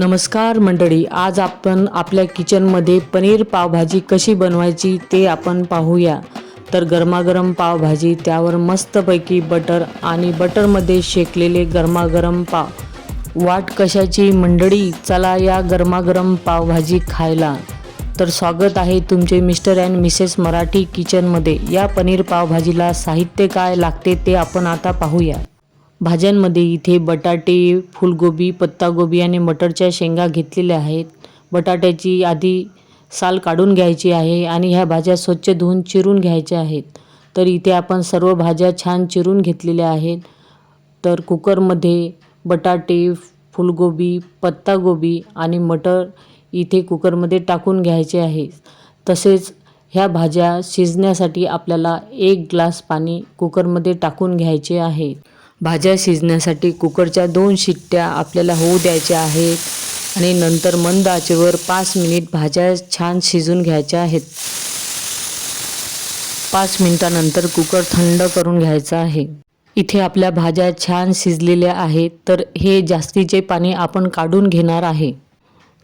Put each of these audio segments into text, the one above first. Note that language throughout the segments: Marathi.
नमस्कार मंडळी आज आपण आपल्या किचनमध्ये पनीर पावभाजी कशी बनवायची ते आपण पाहूया. तर गरमागरम पावभाजी त्यावर मस्तपैकी बटर आणि बटरमध्ये शेकलेले गरमागरम पाव. वाट कशाची मंडळी चला या गरमागरम पावभाजी खायला. तर स्वागत आहे तुमचे मिस्टर अँड मिसेस मराठी किचनमध्ये. या पनीर पावभाजीला साहित्य काय लागते ते आपण आता पाहूया. भाज्यांमध्ये इथे बटाटे फुलगोबी पत्तागोबी आणि मटरच्या शेंगा घेतलेल्या आहेत. बटाट्याची आधी साल काढून घ्यायची आहे आणि ह्या भाज्या स्वच्छ धुवून चिरून घ्यायच्या आहेत. तर इथे आपण सर्व भाज्या छान चिरून घेतलेल्या आहेत. तर कुकरमध्ये बटाटे फुलगोबी पत्तागोबी आणि मटर इथे कुकरमध्ये टाकून घ्यायचे आहे. तसेच ह्या भाज्या शिजण्यासाठी आपल्याला एक ग्लास पाणी कुकरमध्ये टाकून घ्यायचे आहे. भाज्या शिजण्यासाठी कुकरच्या दोन शिट्ट्या आपल्याला होऊ द्यायच्या आहेत आणि नंतर मंद आचेवर पाच मिनिट भाज्या छान शिजून घ्यायच्या आहेत. पाच मिनिटानंतर कुकर थंड करून घ्यायचा आहे. इथे आपल्या भाज्या छान शिजलेल्या आहेत तर हे जास्तीचे पाणी आपण काढून घेणार आहे.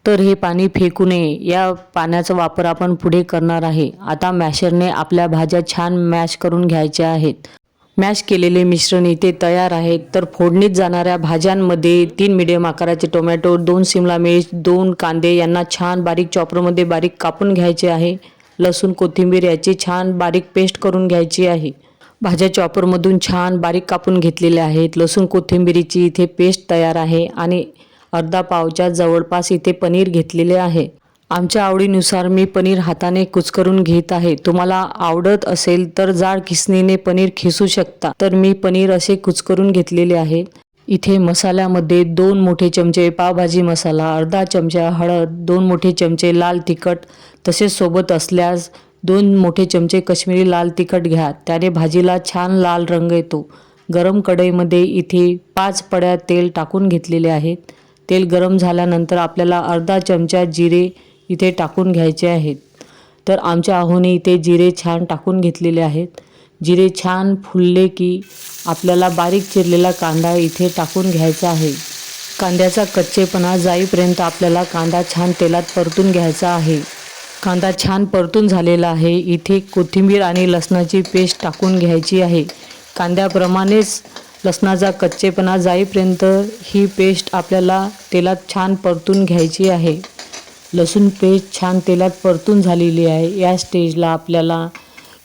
तर हे पाणी फेकू नये. या पाण्याचा वापर आपण पुढे करणार आहे. आता मॅशरने आपल्या भाज्या छान मॅश करून घ्यायच्या आहेत. मॅश केलेले मिश्रण इथे तयार आहे तर फोडणीत जाणाऱ्या भाज्यांमध्ये तीन मिडियम आकाराचे टोमॅटो दोन सिमला मिर्च दोन कांदे यांना छान बारीक चॉपरमध्ये बारीक कापून घ्यायचे आहे. लसूण कोथिंबीर याची छान बारीक पेस्ट करून घ्यायची आहे. भाज्या चॉपरमधून छान बारीक कापून घेतलेल्या आहेत. लसूण कोथिंबिरीची इथे पेस्ट तयार आहे आणि अर्धा पावच्या जवळपास इथे पनीर घेतलेले आहे. आमच्या आवडीनुसार मी पनीर हाताने कुचकरून घेत आहे. तुम्हाला आवडत असेल तर जाड किसणीने पनीर खिसू शकता. तर मी पनीर असे कुचकरून घेतलेले आहे. इथे मसाल्यामध्ये दोन मोठे चमचे पावभाजी मसाला अर्धा चमचा हळद दोन मोठे चमचे लाल तिखट तसेच सोबत असल्यास दोन मोठे चमचे कश्मीरी लाल तिखट घ्या. त्याने भाजीला छान लाल रंग येतो. गरम कढईमध्ये इथे पाच पड्या तेल टाकून घेतलेले आहेत. तेल गरम झाल्यानंतर आपल्याला अर्धा चमचा जिरे इथे टाकून घ्यायचे आहेत. तर आमच्या आहोने इथे जिरे छान टाकून घेतलेले आहेत. जिरे छान फुलले की आपल्याला बारीक चिरलेला कांदा इथे टाकून घ्यायचा आहे. कांद्याचा कच्चेपणा जाईपर्यंत आपल्याला कांदा छान तेलात परतून घ्यायचा आहे. कांदा छान परतून झालेला आहे. इथे कोथिंबीर आणि लसणाची पेस्ट टाकून घ्यायची आहे. कांद्याप्रमाणेच लसणाचा कच्चेपणा जाईपर्यंत ही पेस्ट आपल्याला तेलात छान परतून घ्यायची आहे. लसूण पेस्ट छान तेलात परतून झालेली आहे. या स्टेजला आपल्याला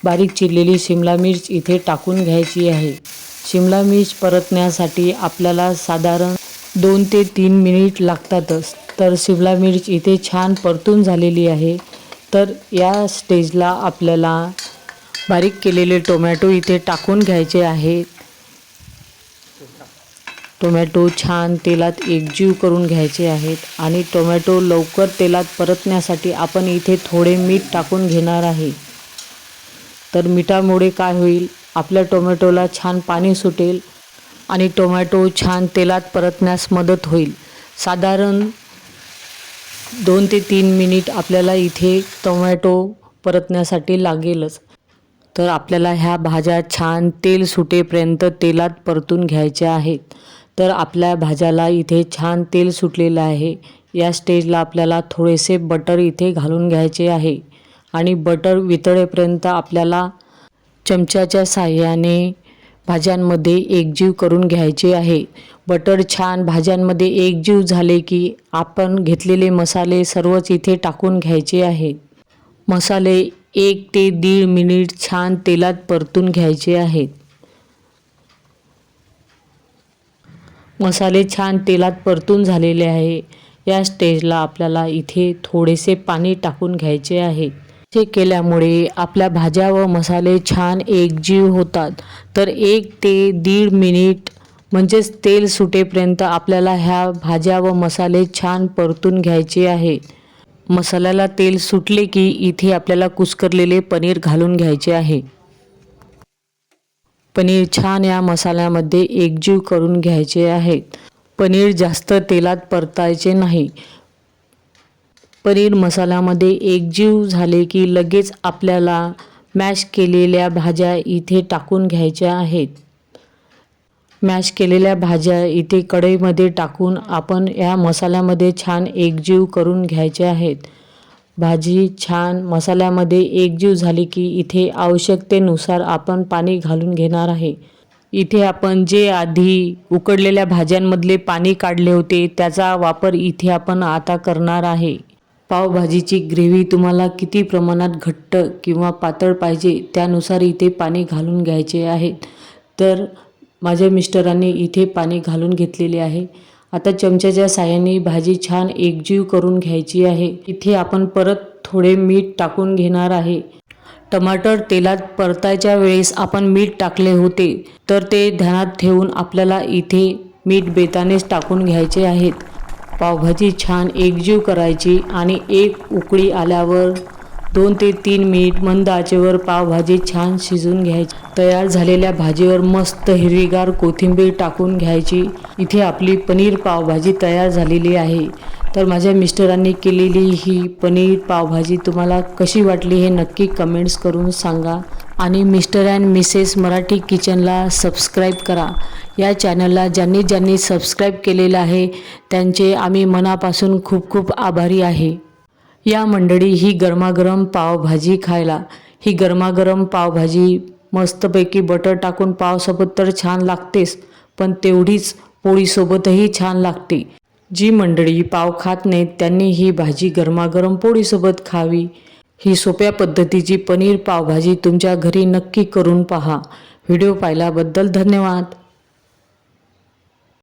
बारीक चिरलेली शिमला मिर्च इथे टाकून घ्यायची आहे. शिमला मिर्च परतण्यासाठी आपल्याला साधारण दोन ते तीन मिनिट लागतातच. तर शिमला मिर्च इथे छान परतून झालेली आहे. तर या स्टेजला आपल्याला बारीक केलेले टोमॅटो इथे टाकून घ्यायचे आहेत टोमॅटो छान तेलात एकजीव करून घ्यायचे आहेत आणि टोमॅटो लवकर तेलात परतण्यासाठी आपण इथे थोडे मीठ टाकून घेणार आहे. तर मिठामुळे काय होईल? आपल्या टोमॅटोला छान पाणी सुटेल आणि टोमॅटो छान तेलात परतण्यास मदत होईल. साधारण दोन ते तीन मिनिट आपल्याला इथे टोमॅटो परतण्यासाठी लागेलच. तर आपल्याला ह्या भाज्या छान तेल सुटेपर्यंत तेलात परतून घ्यायच्या आहेत. तर आपल्या भाज्याला इथे छान तेल सुटलेलं आहे. या स्टेजला आपल्याला थोडेसे बटर इथे घालून घ्यायचे आहे. आणि बटर वितळेपर्यंत आपल्याला चमच्याच्या साह्याने भाज्यांमध्ये एकजीव करून घ्यायचे आहे. बटर छान भाज्यांमध्ये एकजीव झाले की आपण घेतलेले मसाले सर्वच इथे टाकून घ्यायचे आहे. मसाले एक ते दीड मिनिट छान तेलात परतून घ्यायचे आहेत. मसाले छान तेलात परतून झालेले आहे. या स्टेजला आपल्याला इथे थोडेसे पाणी टाकून घ्यायचे आहे. हे केल्यामुळे आपल्या भाज्या व मसाले छान एकजीव होतात. तर एक ते दीड मिनिट म्हणजेच तेल सुटेपर्यंत आपल्याला ह्या भाज्या व मसाले छान परतून घ्यायचे आहे. मसाल्याला तेल सुटले की इथे आपल्याला कुस्करलेले पनीर घालून घ्यायचे आहे. पनीर छान या मसाल्यामध्ये एकजीव करून घ्यायचे आहेत. पनीर जास्त तेलात परतायचे नाही. पनीर मसाल्यामध्ये एकजीव झाले की लगेच आपल्याला मॅश केलेल्या भाज्या इथे टाकून घ्यायच्या आहेत. मॅश केलेल्या भाज्या इथे कढईमध्ये टाकून आपण या मसाल्यामध्ये छान एकजीव करून घ्यायचे आहेत. भाजी छान मसाल्यामध्ये एकजीव झाली की इथे आवश्यकतेनुसार आपण पाणी घालून घेणार आहे. इथे आपण जे आधी उकडलेल्या भाज्यांमधले पाणी काढले होते त्याचा वापर इथे आपण आता करणार आहे. पावभाजीची ग्रेव्ही तुम्हाला किती प्रमाणात घट्ट किंवा पातळ पाहिजे त्यानुसार इथे पाणी घालून घ्यायचे आहे. तर माझ्या मिस्टरांनी इथे पाणी घालून घेतलेले आहे. आता चमच्याच्या साहाय्याने भाजी छान एकजीव करून घ्यायची आहे. इथे आपण परत थोडे मीठ टाकून घेणार आहे. टमाटर तेलात परतायच्या वेळेस आपण मीठ टाकले होते. तर ते ध्यानात ठेवून आपल्याला इथे मीठ बेतानेच टाकून घ्यायचे आहेत. पावभाजी छान एकजीव करायची आणि एक उकळी आल्यावर दोन ते तीन मिनिट मंद आचेवर पावभाजी छान शिजून घ्यायची. तयार झालेल्या भाजीवर मस्त हिरवीगार कोथिंबीर टाकून घ्यायची. इथे आपली पनीर पावभाजी तयार झालेली आहे. तर माझ्या मिस्टरांनी केलेली ही पनीर पावभाजी तुम्हाला कशी वाटली हे नक्की कमेंट्स करून सांगा. आणि मिस्टर अँड मिसेस मराठी किचनला सबस्क्राईब करा. या चॅनलला ज्यांनी ज्यांनी सबस्क्राईब केलेलं आहे त्यांचे आम्ही मनापासून खूप खूप आभारी आहे. या मंडळी ही गरमागरम पावभाजी खायला. ही गरमागरम पावभाजी मस्तपैकी बटर टाकून पावसोबत तर छान लागतेच पण तेवढीच पोळीसोबतही छान लागते. जी मंडळी पाव खात नाहीत त्यांनी ही भाजी गरमागरम पोळीसोबत खावी. ही सोप्या पद्धतीची पनीर पावभाजी तुमच्या घरी नक्की करून पहा. व्हिडिओ पाहिल्याबद्दल धन्यवाद.